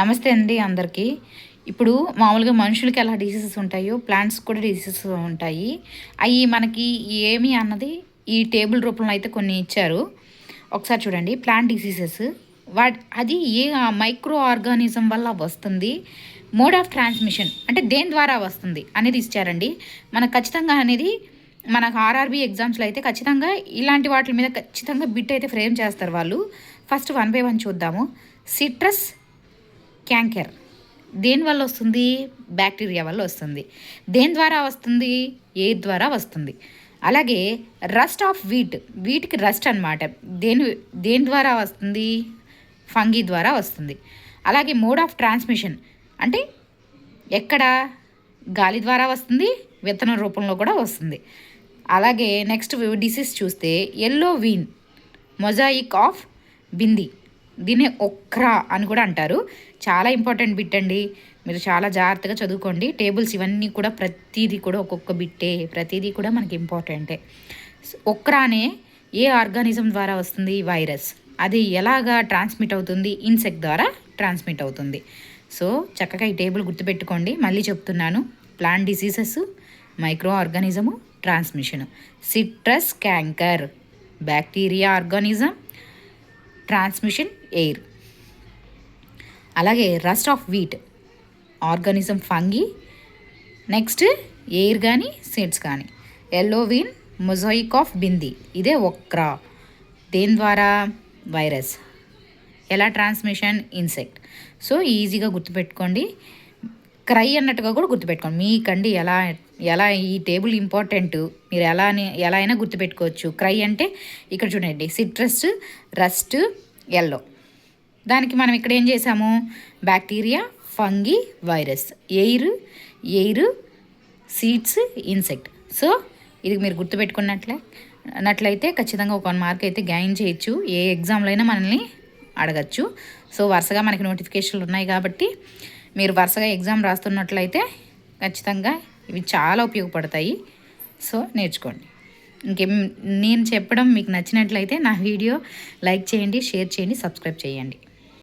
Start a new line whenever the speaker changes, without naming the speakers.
నమస్తే అండి అందరికీ. ఇప్పుడు మామూలుగా మనుషులకి ఎలా డిసీజెస్ ఉంటాయో ప్లాంట్స్ కూడా డిసీజెస్ ఉంటాయి. అవి మనకి ఏమి అన్నది ఈ టేబుల్ రూపంలో అయితే కొన్ని ఇచ్చారు. ఒకసారి చూడండి ప్లాంట్ డిసీజెస్. వాట్ అది ఏ మైక్రో ఆర్గానిజం వల్ల వస్తుంది? మోడ్ ఆఫ్ ట్రాన్స్మిషన్ అంటే దేని ద్వారా వస్తుంది అనేది ఇచ్చారండి. మనకు ఖచ్చితంగా అనేది మనకు ఆర్ఆర్బి ఎగ్జామ్స్లో అయితే ఖచ్చితంగా ఇలాంటి వాటి మీద ఖచ్చితంగా బిట్ అయితే ఫ్రేమ్ చేస్తారు వాళ్ళు. ఫస్ట్ వన్ బై వన్ చూద్దాము. Citrus canker. దేని వల్ల వస్తుంది? బ్యాక్టీరియా వల్ల వస్తుంది. దేని ద్వారా వస్తుంది? ఎయిర్ ద్వారా వస్తుంది. అలాగే రస్ట్ ఆఫ్ వీట్. వీటికి రస్ట్ అనమాట దేని దేని ద్వారా వస్తుంది? ఫంగీ ద్వారా వస్తుంది. అలాగే మోడ్ ఆఫ్ ట్రాన్స్మిషన్. అంటే ఎక్కడ? గాలి ద్వారా వస్తుంది. విత్తనం రూపంలో కూడా వస్తుంది. అలాగే నెక్స్ట్ డిసీజ్ చూస్తే yellow vein. Mosaic of bhindi. దీన్ని ఒక్రా అని కూడా అంటారు. చాలా ఇంపార్టెంట్ బిట్ అండి. మీరు చాలా జాగ్రత్తగా చదువుకోండి. టేబుల్స్ ఇవన్నీ కూడా ప్రతిదీ కూడా ఒక్కొక్క బిట్టే. ప్రతిదీ కూడా మనకి ఇంపార్టెంటే. ఒక్రానే ఏ ఆర్గానిజం ద్వారా వస్తుంది? వైరస్. అది ఎలాగా ట్రాన్స్మిట్ అవుతుంది? ఇన్సెక్ట్ ద్వారా ట్రాన్స్మిట్ అవుతుంది. సో చక్కగా ఈ టేబుల్ గుర్తుపెట్టుకోండి. మళ్ళీ చెప్తున్నాను. Plant diseases micro organism transmission. Citrus canker. Bacteria organism transmission air. అలాగే rust of wheat organism fungi next air కానీ సీడ్స్ కానీ yellow vein mosaic of bhindi ఇదే ఒక్రా దేని ద్వారా? వైరస్. ఎలా ట్రాన్స్మిషన్? ఇన్సెక్ట్. సో ఈజీగా గుర్తుపెట్టుకోండి. క్రై అన్నట్టుగా కూడా గుర్తుపెట్టుకోండి. మీకండి ఎలా ఎలా ఈ టేబుల్ ఇంపార్టెంట్ మీరు ఎలా ఎలా అయినా గుర్తుపెట్టుకోవచ్చు. క్రై అంటే ఇక్కడ చూడండి సిట్రస్ రస్ట్ ఎల్లో. దానికి మనం ఇక్కడ ఏం చేసాము bacteria fungi virus. Air air seeds insect. So ఇది మీరు గుర్తుపెట్టుకున్నట్లే నట్లయితే ఖచ్చితంగా ఒక వన్ మార్క్ అయితే గైన్ చేయొచ్చు. ఏ ఎగ్జామ్లో అయినా మనల్ని అడగచ్చు. సో వరుసగా మనకి నోటిఫికేషన్లు ఉన్నాయి కాబట్టి మీరు వరుసగా ఎగ్జామ్ రాస్తున్నట్లయితే ఖచ్చితంగా ఇవి చాలా ఉపయోగపడతాయి. సో నేర్చుకోండి. ఇంకేం నేను చెప్పడం మీకు నచ్చినట్లయితే నా వీడియో లైక్ చేయండి షేర్ చేయండి సబ్స్క్రైబ్ చేయండి.